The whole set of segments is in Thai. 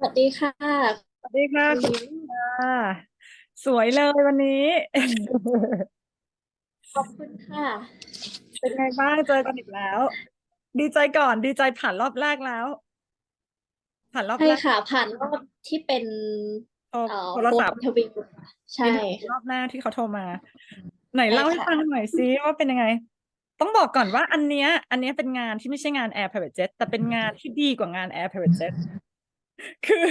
สดีค่ะสวัสดีค่ะ สวัสดีค่ะคุณคุณยิ้มค่ะสวยเลยวันนี้ ขอบคุณค่ะ เป็นไงบ้างเจอกันอีกแล้ว ดีใจก่อนดีใจผ่านรอบแรกแล้ว ผ่านรอบใช่แรกค่ะ ผ่านรอบที่เป็นโทรเอ่อโทรโฟนศัพท์อินเทอร์วิวค่ะใช่นี่รอบหน้าที่เขาโทรมา ไหนใช่เล่าให้ค่ะฟังหน่อยซิว่าเป็นยังไง ต้องบอกก่อนว่าอันเนี้ย อันเนี้ยเป็นงานที่ไม่ใช่งาน Air Private Jet แต่เป็นงานที่ดีกว่างาน Air Private Jet คือ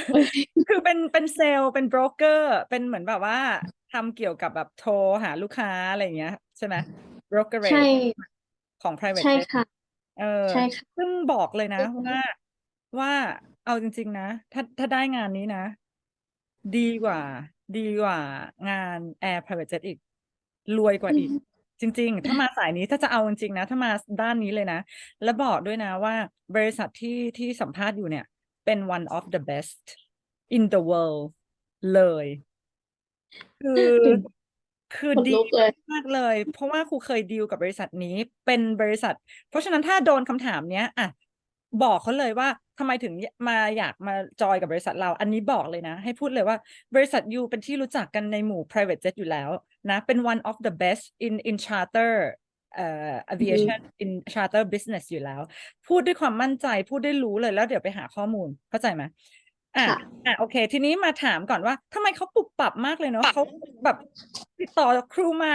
คือเป็นเป็นเซลล์เป็นโบรกเกอร์ เป็นเหมือนแบบว่าทำเกี่ยวกับแบบโทรหาลูกค้าอะไรอย่างเงี้ย ใช่ไหม brokerage ใช่ของ private ใช่ jet ค่ะ เออใช่ค่ะซึ่งบอกเลยนะว่าว่าเอาจริง ๆ นะ ถ้าถ้าได้งานนี้นะ ดีกว่า ดีกว่างาน Air Private Jet อีก รวยกว่าอีก จริง ๆ ถ้ามาสายนี้ถ้าจะเอาจริงๆนะ ถ้ามาด้านนี้เลยนะ แล้วบอกด้วยนะว่าบริษัทที่ที่สัมภาษณ์อยู่เนี่ย เป็น one of the best in the world เลย คือตื่นคือขนดีลุกเลยมากเลย เพราะว่าครูเคยดีลกับบริษัทนี้เป็นบริษัท เพราะฉะนั้นถ้าโดนคำถามเนี้ยอะบอกเขาเลยว่าทำไมถึงมาอยากมาจอยกับบริษัทเรา อันนี้บอกเลยนะ ให้พูดเลยว่าบริษัทยูเป็นที่รู้จักกันในหมู่ private jet อยู่แล้วนะ เป็น one of the best in in charter เอ่อ aviation in charter business อยู่แล้ว พูดด้วยความมั่นใจพูดได้รู้เลยแล้วเดี๋ยวไปหาข้อมูลเข้าใจไหมอะค่ะอะโอเค ทีนี้มาถามก่อนว่าทำไมเขาปรับปรับมากเลยเนาะเขาแบบติดต่อครูมา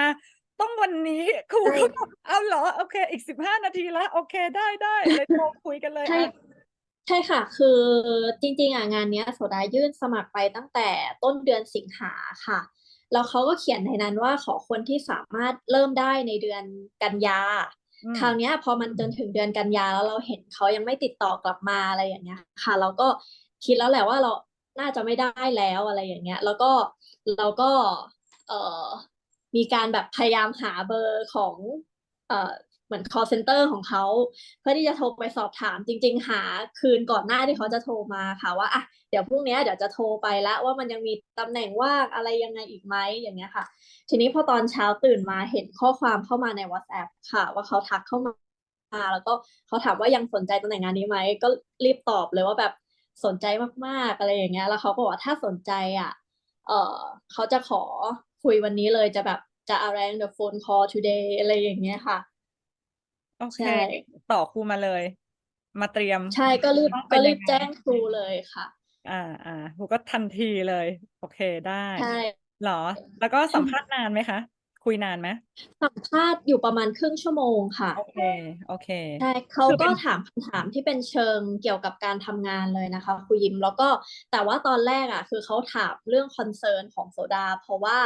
ต้องวันนี้ครูก็แบบเอาเหรอโอเค อีกสิบห้านาทีละโอเคได้ได้เลยโทรคุยกันเลย ใช่อะใช่ค่ะ คือจริง ๆอะงานเนี้ยโสดายื่นสมัครไปตั้งแต่ต้นเดือนสิงหาค่ะ แล้วเขาก็เขียนในนั้นว่าขอคนที่สามารถเริ่มได้ในเดือนกันยาอืมคราวเนี้ยพอมันจนถึงเดือนกันยาแล้วเราเห็นเขายังไม่ติดต่อกลับมาอะไรอย่างเงี้ยค่ะ เราก็คิดแล้วแหละว่าเราน่าจะไม่ได้แล้วอะไรอย่างเงี้ย แล้วก็เราก็เอ่อมีการแบบพยายามหาเบอร์ของเอ่อ เหมือน call center ของเขา เพื่อที่จะโทรไปสอบถามจริง ๆ หาคืนก่อนหน้าที่เขาจะโทรมาค่ะว่าอะเดี๋ยวพรุ่งนี้เดี๋ยวจะโทรไปแล้วว่ามันยังมีตำแหน่งว่างอะไรยังไงอีกไหมอย่างเงี้ยค่ะ ทีนี้พอตอนเช้าตื่นมาเห็นข้อความเข้ามาใน WhatsApp ค่ะ ว่าเขาทักเข้ามาแล้วก็เขาถามว่ายังสนใจตำแหน่งงานนี้ไหมก็รีบตอบเลยว่าแบบสนใจมากๆอะไรอย่างเงี้ย แล้วเขาก็บอกว่าถ้าสนใจอะเออเขาจะขอคุยวันนี้เลยจะแบบจะ arrange the phone call today อะไรอย่างเงี้ยค่ะ โอเค ใช่ ต่อครูมาเลย มาเตรียมใช่ก็รีบต้องเป็ก็นรียับงไงแจ้งครูเลยค่ะ อ่าอ่าครูก็ทันทีเลย โอเคได้ใช่ เหรอ แล้วก็สัมภาษณ์นานไหมคะ คุยนานไหมสัมภาษณ์อยู่ประมาณครึ่งชั่วโมงค่ะ โอเค โอเค ใช่เขาคือเป็ก็นถามคำถามที่เป็นเชิงเกี่ยวกับการทำงานเลยนะคะครูยิมแล้วก็แต่ว่าตอนแรกอะ คือเขาถามเรื่องคอนเซิร์นของโซดา เพราะว่า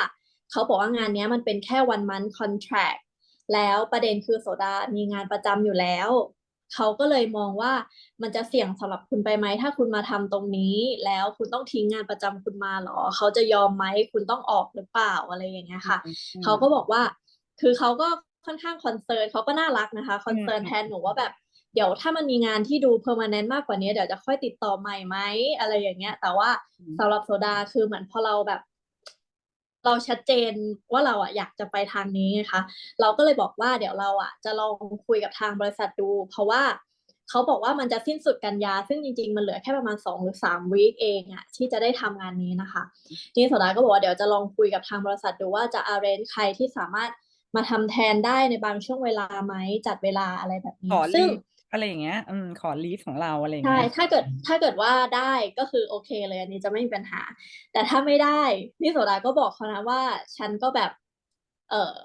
เขาบอกว่างานเนี้ยมันเป็นแค่ one month contract แล้วประเด็นคือโซดามีงานประจำอยู่แล้ว เขาก็เลยมองว่ามันจะเสี่ยงสำหรับคุณไปไหมถ้าคุณมาทำตรงนี้ แล้วคุณต้องทิ้งงานประจำคุณมาเหรอ เขาจะยอมไหมคุณต้องออกหรือเปล่าอะไรอย่างเงี้ยค่ะอืมเขาก็บอกว่า คือเขาก็ค่อนข้างคอนเซิร์นเขาก็น่ารักนะคะคอนเซิร์นอืมแทนหนูว่าแบบเดี๋ยวถ้ามันมีงานที่ดูเพอร์มานแนนต์มากกว่านี้เดี๋ยวจะค่อยติดต่อใหม่ไหมอะไรอย่างเงี้ย แต่ว่าอืมสำหรับโซดาคือเหมือนพอเราแบบ เราชัดเจนว่าเราอะอยากจะไปทางนี้ไงคะ เราก็เลยบอกว่าเดี๋ยวเราอะจะลองคุยกับทางบริษัทดู เพราะว่าเขาบอกว่ามันจะสิ้นสุดกันยา ซึ่งจริง ๆ มันเหลือแค่ประมาณสองหรือสามวีคเองอะที่จะได้ทำงานนี้นะคะทีนี้โสดาก็บอกว่าเดี๋ยวจะลองคุยกับทางบริษัทดูว่าจะ arrange ใครที่สามารถมาทำแทนได้ในบางช่วงเวลาไหมจัดเวลาอะไรแบบขนี้อซึ่ลีงฟ อะไรอย่างเงี้ยอืมขอลีฟของเราอะไรอย่างใช่เงี้ยถ้าเกิดถ้าเกิดว่าได้ก็คือโอเคเลยอันนี้จะไม่มีปัญหา แต่ถ้าไม่ได้นี่โสดาก็บอกเขานะว่า ฉันก็แบบ เอ่อ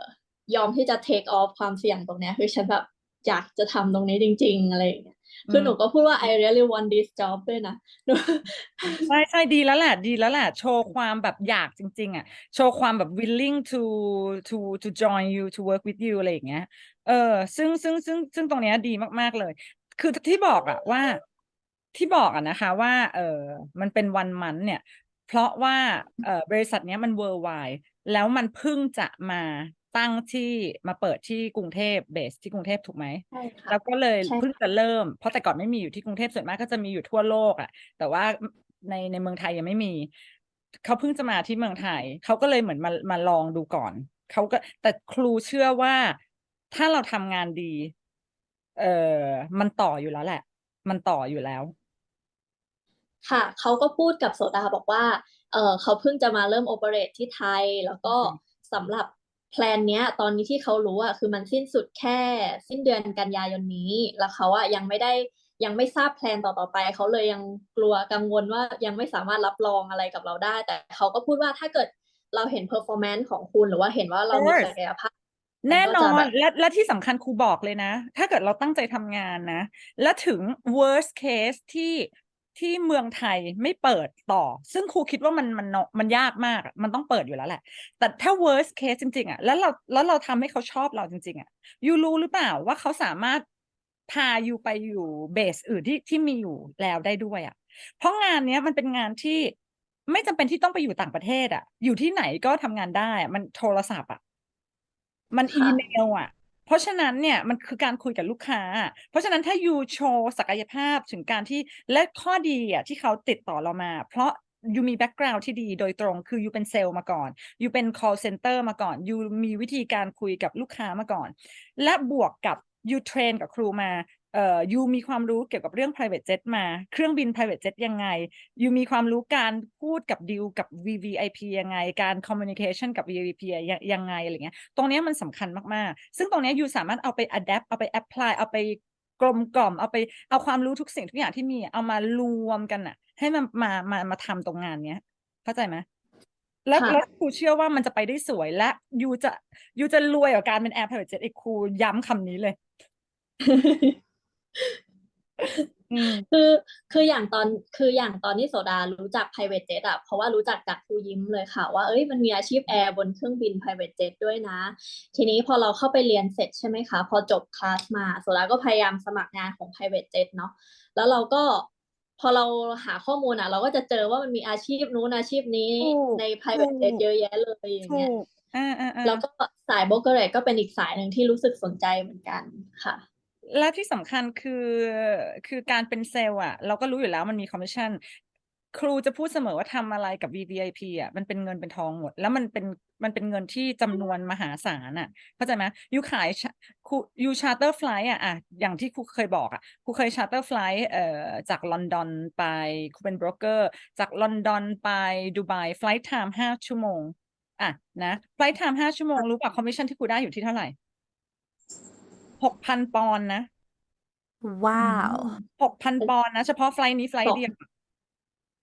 ยอมที่จะ take off ความเสี่ยงตรงเนี้ยคือฉันแบบอยากจะทำตรงนี้จริง ๆ อะไรอย่างเงี้ย คือมหนูก็พูดว่า I really want this job ด้วยนะหนูใช่ใช่ดีแล้วแหละ ดีแล้วแหละ โชว์ความแบบอยากจริง ๆ อะ โชว์ความแบบ willing to to to join you to work with you อะไรอย่างเงี้ย เออ ซึ่งซึ่งซึ่งซึ่งตรงเนี้ยดีมาก ๆ เลย คือที่บอกอะว่า ที่บอกอะนะคะ ว่า เออมันเป็นวันมันเนี่ย เพราะว่าเออบริษัทเนี้ยมัน worldwide แล้วมันเพิ่งจะมา ตั้งที่มาเปิดที่กรุงเทพเบสที่กรุงเทพถูกไหมใช่ค่ะ แล้วก็เลยใช่เพิ่งจะเริ่ม เพราะแต่ก่อนไม่มีอยู่ที่กรุงเทพส่วนมากก็จะมีอยู่ทั่วโลกอะแต่ว่าในในเมืองไทยยังไม่มี เขาเพิ่งจะมาที่เมืองไทย เขาก็เลยเหมือนมามาลองดูก่อน เขาก็แต่ครูเชื่อว่าถ้าเราทำงานดี เออมันต่ออยู่แล้วแหละ มันต่ออยู่แล้ว ค่ะเขาก็พูดกับโสดาบอกว่า เออเขาเพิ่งจะมาเริ่มโอเปเรตที่ไทย แล้วก็อืมสำหรับ แพลนเนี้ย ตอนนี้ที่เขารู้อะคือมันสิ้นสุดแค่สิ้นเดือนกันยายนนี้ แล้วเขาอะยังไม่ได้ยังไม่ทราบแพลนต่อๆไป เขาเลยยังกลัวกังวลว่ายังไม่สามารถรับรองอะไรกับเราได้ แต่เขาก็พูดว่าถ้าเกิดเราเห็นเพอร์ฟอร์แมนซ์ของคุณหรือว่าเห็นว่าเรามี Of course ศักยภาพแน่นอมันก็จะแบนบและและที่สำคัญครูบอกเลยนะ ถ้าเกิดเราตั้งใจทำงานนะ และถึง worst case ที่ ที่เมืองไทยไม่เปิดต่อ ซึ่งครูคิดว่ามันมันมันยากมากอะมันต้องเปิดอยู่แล้วแหละ แต่ถ้า worst case จริง ๆอะแล้วเราแล้วเราทำให้เขาชอบเราจริง ๆอะยูรู้หรือเปล่าว่าเขาสามารถพายูไปอยู่เบสอื่นที่ที่มีอยู่แล้วได้ด้วยอะ เพราะงานเนี้ยมันเป็นงานที่ไม่จำเป็นที่ต้องไปอยู่ต่างประเทศอะ อยู่ที่ไหนก็ทำงานได้อะมันโทรศัพท์อะ มันอีค่ะเมลอะ เพราะฉะนั้นเนี่ยมันคือการคุยกับลูกค้า เพราะฉะนั้นถ้ายูโชว์ศักยภาพถึงการที่และข้อดีอะที่เขาติดต่อเรามา เพราะยูมีแบ็กกราวด์ที่ดีโดยตรงคือยูเป็นเซลล์มาก่อนยูเป็น call center มาก่อนยูมีวิธีการคุยกับลูกค้ามาก่อน และบวกกับยูเทรนกับครูมา เอ่อยูมีความรู้เกี่ยวกับเรื่อง private jet มา เครื่องบิน private jet ยังไงยูมีความรู้การพูดกับดีลกับ VVIP ยังไง การ communication กับ VVIP ยังยังไงอะไรเงี้ยตรงเนี้ยมันสำคัญมากๆ ซึ่งตรงเนี้ยยูสามารถเอาไป adapt เอาไป apply เอาไปกลมกล่อมเอาไปเอาความรู้ทุกสิ่งทุกอย่างที่มีเอามารวมกันอะให้มันมามามาทำตรงงานเนี้ย เข้าใจไหมแล้วค่ะแล้วครูเชื่อว่ามันจะไปได้สวยและยูจะยูจะรวยกับการเป็น air private jet อีกครูย้ำคำนี้เลยอืม คือคืออย่างตอนคืออย่างตอนที่โสดารู้จัก private jet อะเพราะว่ารู้จักจากครูยิ้มเลยค่ะ ว่าเอ้ยมันมีอาชีพแอร์บนเครื่องบิน private jet ด้วยนะ ทีนี้พอเราเข้าไปเรียนเสร็จใช่ไหมคะ พอจบคลาสมาโสดาก็พยายามสมัครงานของ private jet เนาะแล้วเราก็พอเราหาข้อมูลอะเราก็จะเจอว่ามันมีอาชีพนู้นอาชีพนี้ถูกใน private jet ถูกเยอะแยะเลยอย่างถูเงี้ยกอ่าอ่าอ่าแล้วก็สาย brokerage ก็เป็นอีกสายหนึ่งที่รู้สึกสนใจเหมือนกันค่ะ และที่สำคัญคือคือการเป็นเซลล์อะ เราก็รู้อยู่แล้วมันมีคอมมิชชั่นครูจะพูดเสมอว่าทำอะไรกับ VVIP อะมันเป็นเงินเป็นทองหมด แล้วมันเป็นมันเป็นเงินที่จำนวนมหาศาลอะเข้าใจไหมยูขายครูยูชาร์เตอร์ไฟล์อะอะอย่างที่ครูเคยบอกอะครูเคยชาร์เตอร์ไฟล์เอ่อจากลอนดอนไปครูเป็นโบรกเกอร์จากลอนดอนไปดูไบไฟล์ไทม์ห้าชั่วโมงอะนะไฟล์ไทม์ห้าชั่วโมงรู้ป่ะคอมมิชชั่นที่ครูได้อยู่ที่เท่าไหร่ หกพันปอนด์นะ ว้าวหกพันปอนด์นะ เฉพาะไฟล์นี้ไฟล์สองเดียว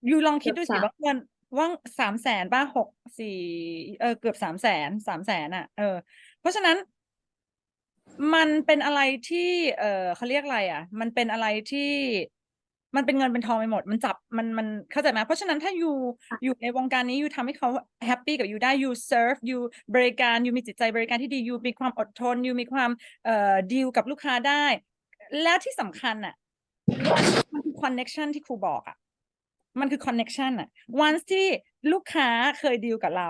ยูลองคิดเกืดูอบสิสามว่าเงินว่าสามแสนบ้าหกสี่เออเกือบสามแสนสามแสนอะ เออ เพราะฉะนั้นมันเป็นอะไรที่ เออเขาเรียกอะไรอะ มันเป็นอะไรที่ มันเป็นเงินเป็นทองไปหมด มันจับมันมันเข้าใจไหมเพราะฉะนั้นถ้ายูอยู่ในวงการนี้ยูทำให้เขาแฮปปี้กับยูได้ยูเซิร์ฟยูบริการยูมีจิตใจบริการที่ดียูมีความอดทนยูมีความเอ่อดีลกับลูกค้าได้ แล้วที่สำคัญอะมันคือคอนเน็ชันที่ครูบอกอะมันคือคอนเน็ชันอะวันที่ลูกค้าเคยดีลกับเรา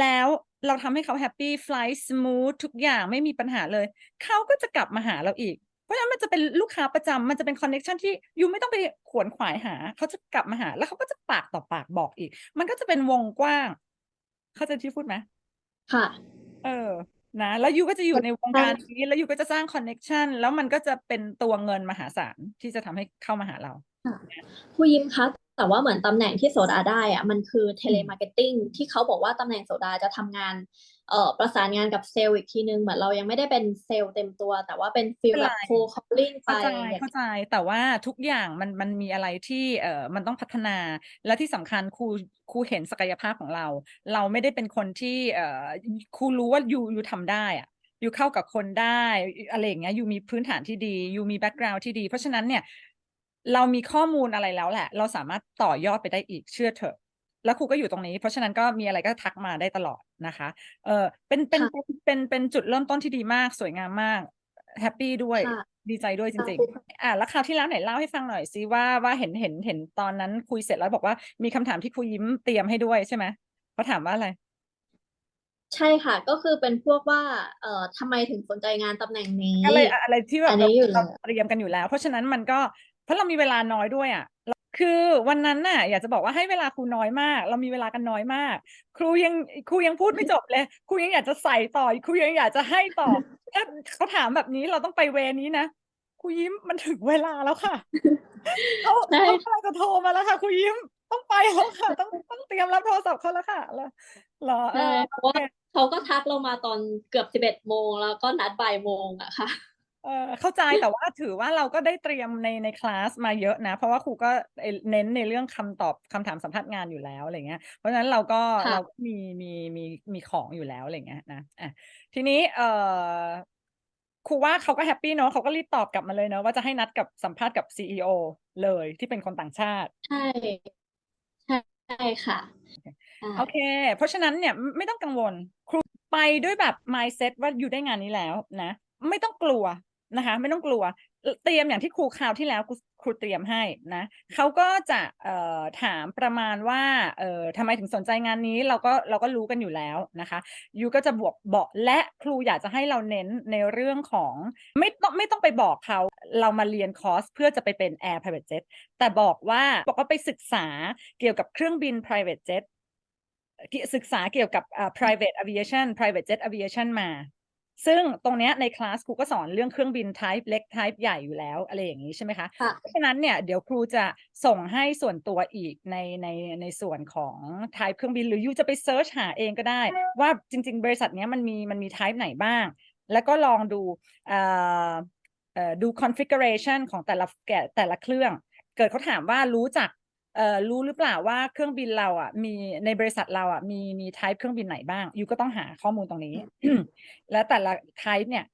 แล้วเราทำให้เขาแฮปปี้ฟลายสมูททุกอย่างไม่มีปัญหาเลย เขาก็จะกลับมาหาเราอีก เพราะฉะนั้นมันจะเป็นลูกค้าประจำมันจะเป็นคอนเน็ชันที่ยูไม่ต้องไปขวนขวายหา เขาจะกลับมาหา แล้วเขาก็จะปากต่อปากบอกอีก มันก็จะเป็นวงกว้าง เข้าใจที่พูดไหมค่ะ เออนะแล้วยูก็จะอยู่ในวงการนี้แล้วยูก็จะสร้างคอนเน็ชันแล้วมันก็จะเป็นตัวเงินมหาศาลที่จะทำให้เข้ามาหาเราครูยิ้มคะแต่ว่าเหมือนตำแหน่งที่โสดาได้อะมันคือเทเลมาร์เก็ตติ้งที่เขาบอกว่าตำแหน่งโสดาจะทำงาน เอ่อประสานงานกับเซลล์อีกทีนึง เหมือนเรายังไม่ได้เป็นเซลล์เต็มตัว แต่ว่าเป็นฟีลแบบไม่เป็นไรโคคอลลิ่งไปเข้าใจอย่างเงี้ยเข้าใจแต่ว่าทุกอย่างมันมันมีอะไรที่เอ่อมันต้องพัฒนา และที่สำคัญครูครูเห็นศักยภาพของเรา เราไม่ได้เป็นคนที่เอ่อครูรู้ว่ายูยูทำได้อะยูเข้ากับคนได้อะไรอย่างเงี้ยยูมีพื้นฐานที่ดียูมีแบ็กกราวด์ที่ดี เพราะฉะนั้นเนี่ย เรามีข้อมูลอะไรแล้วแหละ เราสามารถต่อยอดไปได้อีกเชื่อเถอะ แล้วครูก็อยู่ตรงนี้ เพราะฉะนั้นก็มีอะไรก็ทักมาได้ตลอด นะคะ เออเป็นเป็นค่ะเป็นเป็นเป็นจุดเริ่มต้นที่ดีมากสวยงามมากแฮปปี้ด้วยค่ะดีใจด้วยจริงค่ะๆอะแล้วคราวที่แล้วไหนเล่าให้ฟังหน่อยสิว่าว่าเห็นเห็นเห็นตอนนั้นคุยเสร็จแล้วบอกว่ามีคำถามที่ครูยิ้มเตรียมให้ด้วยใช่ไหมเขาถามว่าอะไร ใช่ค่ะ ก็คือเป็นพวกว่า เอ่อทำไมถึงสนใจงานตำแหน่งนี้อะไรอะไรที่แบบอันนี้เราอยู่เราแล้วเตรียมกันอยู่แล้ว เพราะฉะนั้นมันก็เพราะเรามีเวลาน้อยด้วยอะ คือวันนั้นน่ะ อยากจะบอกว่าให้เวลาครูน้อยมาก เรามีเวลากันน้อยมาก ครูยังครูยังพูดไม่จบเลยครูยังอยากจะใส่ต่อครูยังอยากจะให้ต่อถ้าเขาถามแบบนี้เราต้องไปเวนี้นะครูยิ้มมันถึงเวลาแล้วค่ะเขาใช่เขากำลังจะโทรมาแล้วค่ะครูยิ้มต้องไปแล้วค่ะ ต้องต้องเตรียมรับโทรศัพท์เขาแล้วค่ะเหรอเหรอเอใช่อเพราะโอว่าเคเขาก็ทักเรามาตอนเกือบสิบเอ็ดโมงแล้วก็นัดบ่ายโมงอะค่ะ เออเข้าใจแต่ว่าถือว่าเราก็ได้เตรียมในในคลาสมาเยอะนะ เพราะว่าครูก็เน้นในเรื่องคำตอบคำถามสัมภาษณ์งานอยู่แล้วอะไรเงี้ย เพราะฉะนั้นเราก็ค่ะเราก็มีมีมีมีของอยู่แล้วอะไรเงี้ยนะอะทีนี้เออครูว่าเขาก็แฮปปี้เนาะเขาก็รีบตอบกลับมาเลยเนาะว่าจะให้นัดกับสัมภาษณ์กับซีอเลยที่เป็นคนต่างชาติ ใช่ใช่ค่ะใช่โอเค เพราะฉะนั้นเนี่ยไม่ไม่ต้องกังวล ครูไปด้วยแบบ mindset ว่าอยู่ได้งานนี้แล้วนะ ไม่ต้องกลัว นะคะ ไม่ต้องกลัว เตรียมอย่างที่ครูคราวที่แล้วครูเตรียมให้นะเขาก็จะถามประมาณว่าทำไมถึงสนใจงานนี้เราก็เราก็รู้กันอยู่แล้วนะคะยูก็จะบวกบอกและครูอยากจะให้เราเน้นในเรื่องของไม่ต้องไม่ต้องไปบอกเขาเรามาเรียนคอร์สเพื่อจะไปเป็น Air Private Jet แต่บอกว่าบอกว่าไปศึกษาเกี่ยวกับเครื่องบิน private jet ศึกษาเกี่ยวกับ private aviation private jet aviation มา ซึ่งตรงเนี้ยในคลาสครูก็สอนเรื่องเครื่องบิน type เล็ก type ใหญ่อยู่แล้วอะไรอย่างนี้ใช่ไหมคะค่ะเพราะฉะนั้นเนี่ยเดี๋ยวครูจะส่งให้ส่วนตัวอีกในในในส่วนของ type เครื่องบินหรือยูจะไปเซิร์ชหาเองก็ได้ ว่าจริง ๆ บริษัทเนี้ยมันมีมันมี type ไหนบ้าง แล้วก็ลองดูเอ่อเอ่อดู configuration ของแต่ละแกะแต่ละเครื่อง เกิดเขาถามว่ารู้จัก เอ่อรู้หรือเปล่าว่าเครื่องบินเราอะมีในบริษัทเราอะมีมี type เครื่องบินไหนบ้างยูก็ต้องหาข้อมูลตรงนี้ แล้วแต่ละ type เนี่ย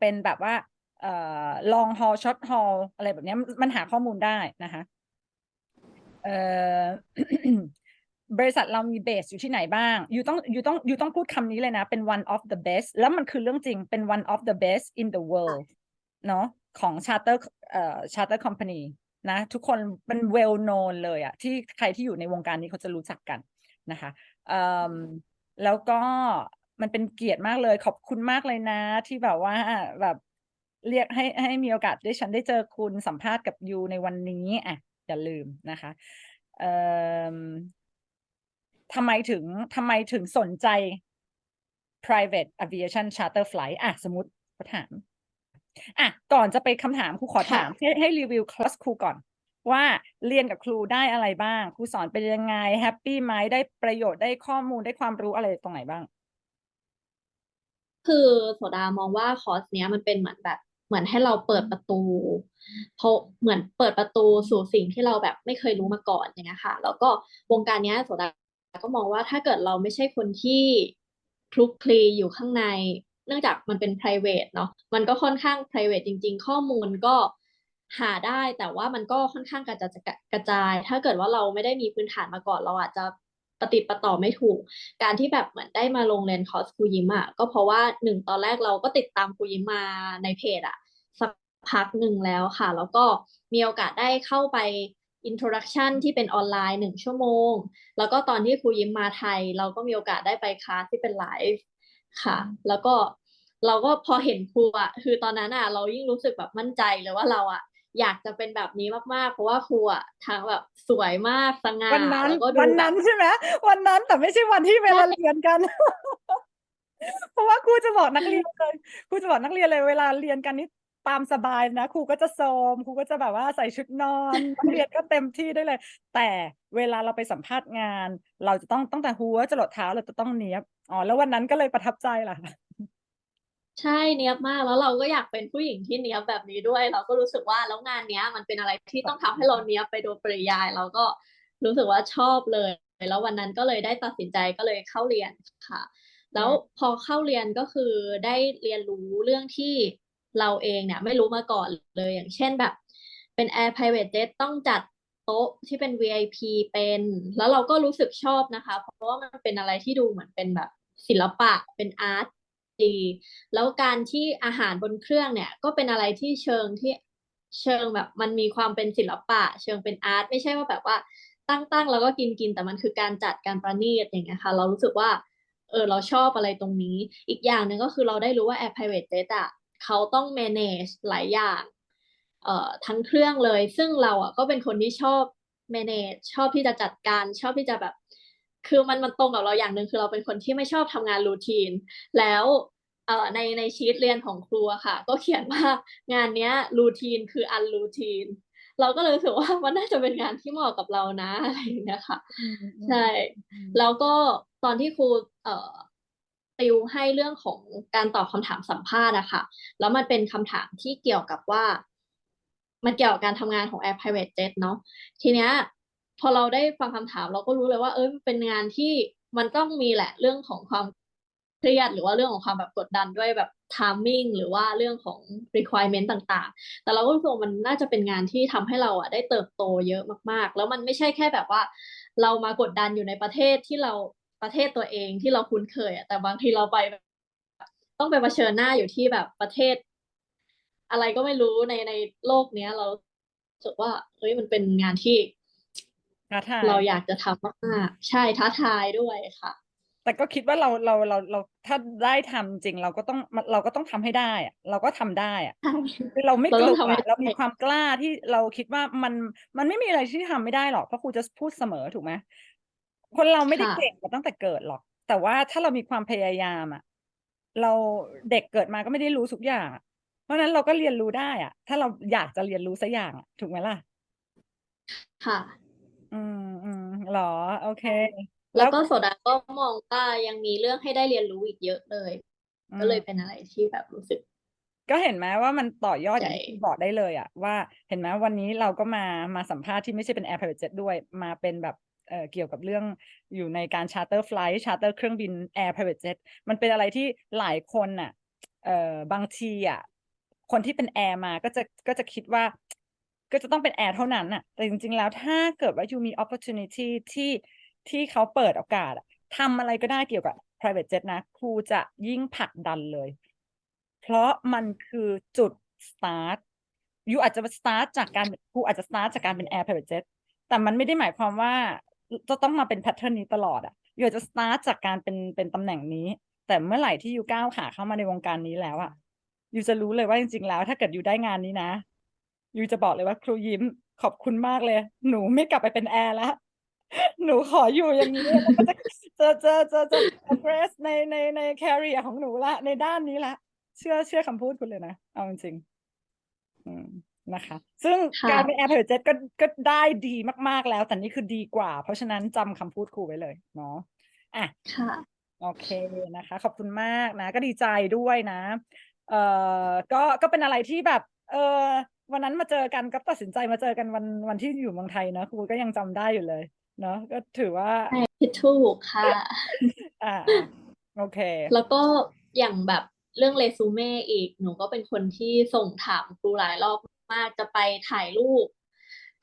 เป็นแบบว่าเอ่อ long haul short haul อะไรแบบเนี้ยมันมันหาข้อมูลได้นะคะเอ่อบริษัทเรามีเบสอยู่ที่ไหนบ้างยูต้องยูต้องยูต้องพูดคำนี้เลยนะ เป็น one of the best แล้วมันคือเรื่องจริงเป็น one of the best in the world เนาะของ charter เอ่อ charter company นะ ทุกคนเป็น well known เลยอะที่ใครที่อยู่ในวงการนี้เขาจะรู้จักกันนะคะเอิ่มแล้วก็มันเป็นเกียรติมากเลยขอบคุณมากเลยนะ ที่แบบว่าแบบเรียกให้ให้มีโอกาสได้ฉันได้เจอคุณสัมภาษณ์กับยูในวันนี้อะอย่าลืมนะคะเอ่อทำไมถึงทำไมถึงสนใจ private aviation charter flight อะสมมติเขาถาม อะก่อนจะไปคำถามครูขอค่ะถามให้ให้รีวิวคลาสครูก่อน ว่าเรียนกับครูได้อะไรบ้างครูสอนเป็นยังไงแฮปปี้ไหมได้ประโยชน์ได้ข้อมูลได้ความรู้อะไรตรงไหนบ้าง คือโสดามองว่าคอร์สเนี้ยมันเป็นเหมือนแบบเหมือนให้เราเปิดประตูเพราะเหมือนเปิดประตูสู่สิ่งที่เราแบบไม่เคยรู้มาก่อนอย่างเงี้ยค่ะ แล้วก็วงการเนี้ยโสดาก็มองว่าถ้าเกิดเราไม่ใช่คนที่คลุกคลีอยู่ข้างใน เนื่องจากมันเป็น private เนาะมันก็ค่อนข้าง private จริง ๆ ข้อมูลก็หาได้แต่ว่ามันก็ค่อนข้างกระจายกระจาย ถ้าเกิดว่าเราไม่ได้มีพื้นฐานมาก่อน เราอาจจะปฏิประต่อไม่ถูก การที่แบบเหมือนได้มาลงเรียนคอร์สครูยิมอะก็เพราะว่าหนึ่งตอนแรกเราก็ติดตามครูยิมมาในเพจอะสักพักหนึ่งแล้วค่ะ แล้วก็มีโอกาสได้เข้าไป introduction ที่เป็นออนไลน์หนึ่งชั่วโมง แล้วก็ตอนที่ครูยิ้มมาไทย เราก็มีโอกาสได้ไปคลาสที่เป็นไลฟ์ ค่ะ แล้วก็เราก็พอเห็นครูอะคือตอนนั้นอะ เรายิ่งรู้สึกแบบมั่นใจเลยว่าเราอะอยากจะเป็นแบบนี้มากๆ เพราะว่าครูอะทั้งแบบสวยมากสง่าวันนั้นแล้วก็ดูวันแบนั้บนใช่ไหมวันนั้นแต่ไม่ใช่วันที่เวลาเรียนกัน เพราะว่าครูจะบอกนักเรียนเลยครูจะบอกนักเรียนเลยเวลาเรียนกันนี่ ตามสบายนะ ครูก็จะโซม ครูก็จะแบบว่าใส่ชุดนอนนักเรียนก็เต็มที่ได้เลย แต่เวลาเราไปสัมภาษณ์งาน เราจะต้องตั้งแต่หัวจรดเท้าเราจะต้องเนี้ยบอ๋อแล้ววันนั้นก็เลยประทับใจล่ะ ใช่เนียบมากแล้วเราก็อยากเป็นผู้หญิงที่เนียบแบบนี้ด้วย เราก็รู้สึกว่าแล้วงานเนี้ย มันเป็นอะไรที่ต้องทำให้เราเนียบไปโดยปริยาย เราก็รู้สึกว่าชอบเลย แล้ววันนั้นก็เลยได้ตัดสินใจก็เลยเข้าเรียนค่ะ แล้วพอเข้าเรียนก็คือได้เรียนรู้เรื่องที่ เราเองเนี่ยไม่รู้มาก่อนเลยอย่างเช่นแบบ เป็น Air Private Jet ต้องจัดโต๊ะที่เป็น VIP เป็น แล้วเราก็รู้สึกชอบนะคะ เพราะว่ามันเป็นอะไรที่ดูเหมือนเป็นแบบศิลปะเป็นอาร์ตดีแล้วการที่อาหารบนเครื่องเนี่ย ก็เป็นอะไรที่เชิงที่เชิงแบบมันมีความเป็นศิลปะ เชิงเป็นอาร์ตไม่ใช่ว่าแบบว่าตั้งๆแล้วก็กินกินแต่มันคือการจัดการประณีตอย่างเงี้ยค่ะ เรารู้สึกว่าเออเราชอบอะไรตรงนี้ อีกอย่างหนึ่งก็คือเราได้รู้ว่า Air Private Jet อะ เขาต้อง manage หลายอย่างเอ่อทั้งเครื่องเลย ซึ่งเราอะก็เป็นคนที่ชอบ manage ชอบที่จะจัดการชอบที่จะแบบ คือมันมันตรงกับเราอย่างหนึ่งคือเราเป็นคนที่ไม่ชอบทำงานรูทีน แล้วเอ่อในในชีตเรียนของครูอะค่ะ ก็เขียนว่างานเนี้ยรูทีนคืออันรูทีนเราก็เลยรู้สึกว่ามันน่าจะเป็นงานที่เหมาะกับเรานะอะไรอย่างเงี้ยค่ะอืมอืมใช่อืมแล้วก็ตอนที่ครูเอ่อ ติวให้เรื่องของการตอบคำถามสัมภาษณ์อะค่ะ แล้วมันเป็นคำถามที่เกี่ยวกับว่า มันเกี่ยวกับการทำงานของ Air Private Jet เนาะ ทีเนี้ยพอเราได้ฟังคำถามเราก็รู้เลยว่า เออเป็นงานที่มันต้องมีแหละเรื่องของความเครียดหรือว่าเรื่องของความแบบกดดันด้วยแบบ timing หรือว่าเรื่องของ requirement ต่างๆ แต่เราก็รู้สึกว่ามันน่าจะเป็นงานที่ทำให้เราอะได้เติบโตเยอะมากๆ แล้วมันไม่ใช่แค่แบบว่า เรามากดดันอยู่ในประเทศที่เรา ประเทศตัวเองที่เราคุ้นเคยอะแต่บางทีเราไปแบบต้องไปเผชิญหน้าอยู่ที่แบบประเทศ อะไรก็ไม่รู้ในในโลกเนี้ย เรารู้สึกว่าเฮ้ยมันเป็นงานที่ท้าทายเราอยากจะทำมากๆใช่ท้าทายด้วยค่ะ แต่ก็คิดว่าเราเราเราเราถ้าได้ทำจริงเราก็ต้องเราก็ต้องทำให้ได้อะเราก็ทำได้อะใช่คือเราไม่เรากต้ลัองวทำให้เรามีได้ความกล้าที่เราคิดว่ามันมันไม่มีอะไรที่ทำไม่ได้หรอกเพราะครูจะพูดเสมอถูกไหม คนเราไม่ได้ค่ะเก่งมาตั้งแต่เกิดหรอก แต่ว่าถ้าเรามีความพยายามอะเราเด็กเกิดมาก็ไม่ได้รู้ทุกอย่างอะเพราะฉะนั้นเราก็เรียนรู้ได้อะถ้าเราอยากจะเรียนรู้สักอย่างอะถูกไหมล่ะ ค่ะ อืมอืมเหรอ โอเค แล้วก็โซดาก็มองว่ายังมีเรื่องให้ได้เรียนรู้อีกเยอะเลยอืมก็เลยเป็นอะไรที่แบบรู้สึก ก็เห็นไหมว่ามันต่อยอดอย่างใช่ที่บอกได้เลยอะว่าเห็นไหมวันนี้เราก็มามาสัมภาษณ์ที่ไม่ใช่เป็น Air Private Jet ด้วยมาเป็นแบบ เกี่ยวกับเรื่องอยู่ในการ charter flight charter เครื่องบิน Air Private Jet มันเป็นอะไรที่หลายคนน่ะเอ่อบางทีอะคนที่เป็นแอร์มาก็จะก็จะคิดว่าก็จะต้องเป็นแอร์เท่านั้นน่ะ แต่จริงๆ แล้วถ้าเกิดว่ายูมี opportunity ที่ที่เขาเปิดโอกาสทำอะไรก็ได้เกี่ยวกับ private jet นะ ครูจะยิ่งผลักดันเลย เพราะมันคือจุด start ยูอาจจะ start จากการครูอาจจะ start จากการเป็น air private jet แต่มันไม่ได้หมายความว่า จะต้องมาเป็น pattern นี้ตลอดอะยูอาจจะ start จากการเป็นเป็นตำแหน่งนี้ แต่เมื่อไหร่ที่ยูก้าวขาเข้ามาในวงการนี้แล้วอะยูจะรู้เลยว่าจริงๆแล้ว ถ้าเกิดยูได้งานนี้นะยูจะบอกเลยว่าครูยิ้มขอบคุณมากเลย หนูไม่กลับไปเป็นแอร์แล้วหนูขออยู่อย่างนี้แล้วก็จะจะจะจะจะ progress ในในใน career ของหนูละ ในด้านนี้ละ เชื่อเชื่อคำพูดคุณเลยนะ เอาจริงอืม นะคะ ซึ่งค่ะการเป็น Air Private Jet ก็ก็ได้ดีมาก ๆแล้ว แต่นี่คือดีกว่า เพราะฉะนั้นจำคำพูดครูไว้เลยเนาะอะค่ะโอเคนะคะ ขอบคุณมากนะ ก็ดีใจด้วยนะ เอ่อก็ก็เป็นอะไรที่แบบ เออวันนั้นมาเจอกันก็ตัดสินใจมาเจอกันวันวันที่อยู่เมืองไทยนะครูก็ยังจำได้อยู่เลย เนาะก็ถือว่าใช่ผิดถูกค่ะอ่าอ่าโอเค แล้วก็อย่างแบบเรื่องเรซูเม่อีก หนูก็เป็นคนที่ส่งถามครูหลายรอบ มากจะไปถ่ายรูป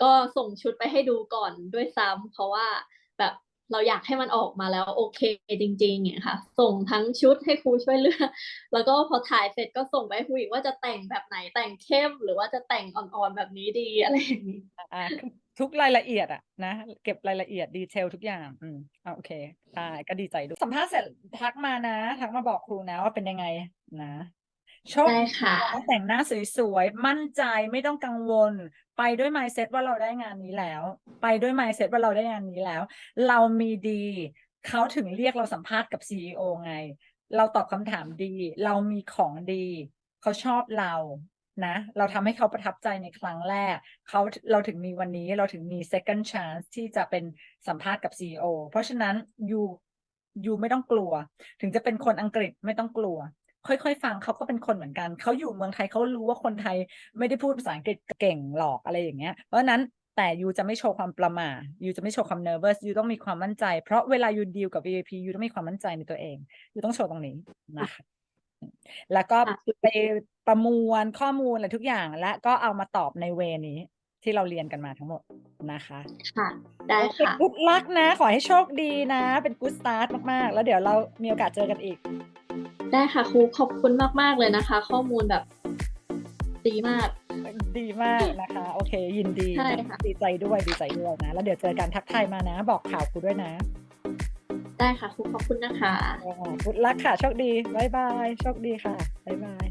ก็ส่งชุดไปให้ดูก่อนด้วยซ้ำเพราะว่าแบบเราอยากให้มันออกมาแล้วโอเคจริงๆเนี่ยค่ะ ส่งทั้งชุดให้ครูช่วยเลือก แล้วก็พอถ่ายเสร็จก็ส่งไปให้ครูอีกว่าจะแต่งแบบไหนแต่งเข้ม หรือว่าจะแต่งอ่อนๆแบบนี้ดีอะไรอย่างนี้ทุกรายละเอียดอะนะเก็บรายละเอียดดีเทลทุกอย่าง อืมอ่าโอเคได้ก็ดีใจด้วยสัมภาษณ์เสร็จทักมานะ ทักมาบอกครูนะว่าเป็นยังไงนะ โชคได้ดีค่ะนะแต่งหน้าสวยๆ มั่นใจไม่ต้องกังวล ไปด้วย mindset ว่าเราได้งานนี้แล้ว ไปด้วย mindset ว่าเราได้งานนี้แล้ว เรามีดี เขาถึงเรียกเราสัมภาษณ์กับ CEO ไง เราตอบคำถามดี เรามีของดี เขาชอบเรานะเราทำให้เขาประทับใจในครั้งแรก เขาเราถึงมีวันนี้เราถึงมี second chance ที่จะเป็นสัมภาษณ์กับ CEO เพราะฉะนั้นยูยูไม่ต้องกลัว ถึงจะเป็นคนอังกฤษไม่ต้องกลัว ค่อยๆ ฟังเขาก็เป็นคนเหมือนกัน เขาอยู่เมืองไทยเขารู้ว่าคนไทยไม่ได้พูดภาษาอังกฤษเก่งหรอกอะไรอย่างเงี้ย เพราะฉะนั้นแต่ยูจะไม่โชว์ความประหม่ายูจะไม่โชว์ความ nervous ยูต้องมีความมั่นใจ เพราะเวลายูดีลกับ VIP ยูต้องมีความมั่นใจในตัวเองยูต้องโชว์ตรงนี้นะคะแล้วก็ค่ะไปประมวลข้อมูลอะไรทุกอย่าง และก็เอามาตอบในเวนี้ที่เราเรียนกันมาทั้งหมดนะคะ ค่ะ ได้ค่ะกุดลักนะ ขอให้โชคดีนะ เป็น good start มาก ๆ แล้วเดี๋ยวเรามีโอกาสเจอกันอีก ได้ค่ะครูขอบคุณมาก ๆ เลยนะคะ ข้อมูลแบบดีมาก ดีมากนะคะ โอเค ยินดีใช่นะค่ะดีใจด้วยดีใจด้วยนะ แล้วเดี๋ยวเจอกันทักทายมานะ บอกข่าวครูด้วยนะ ได้ค่ะครูขอบคุณนะคะกุดลักค่ะโชคดี บ๊ายบายโชคดีค่ะ บ๊ายบาย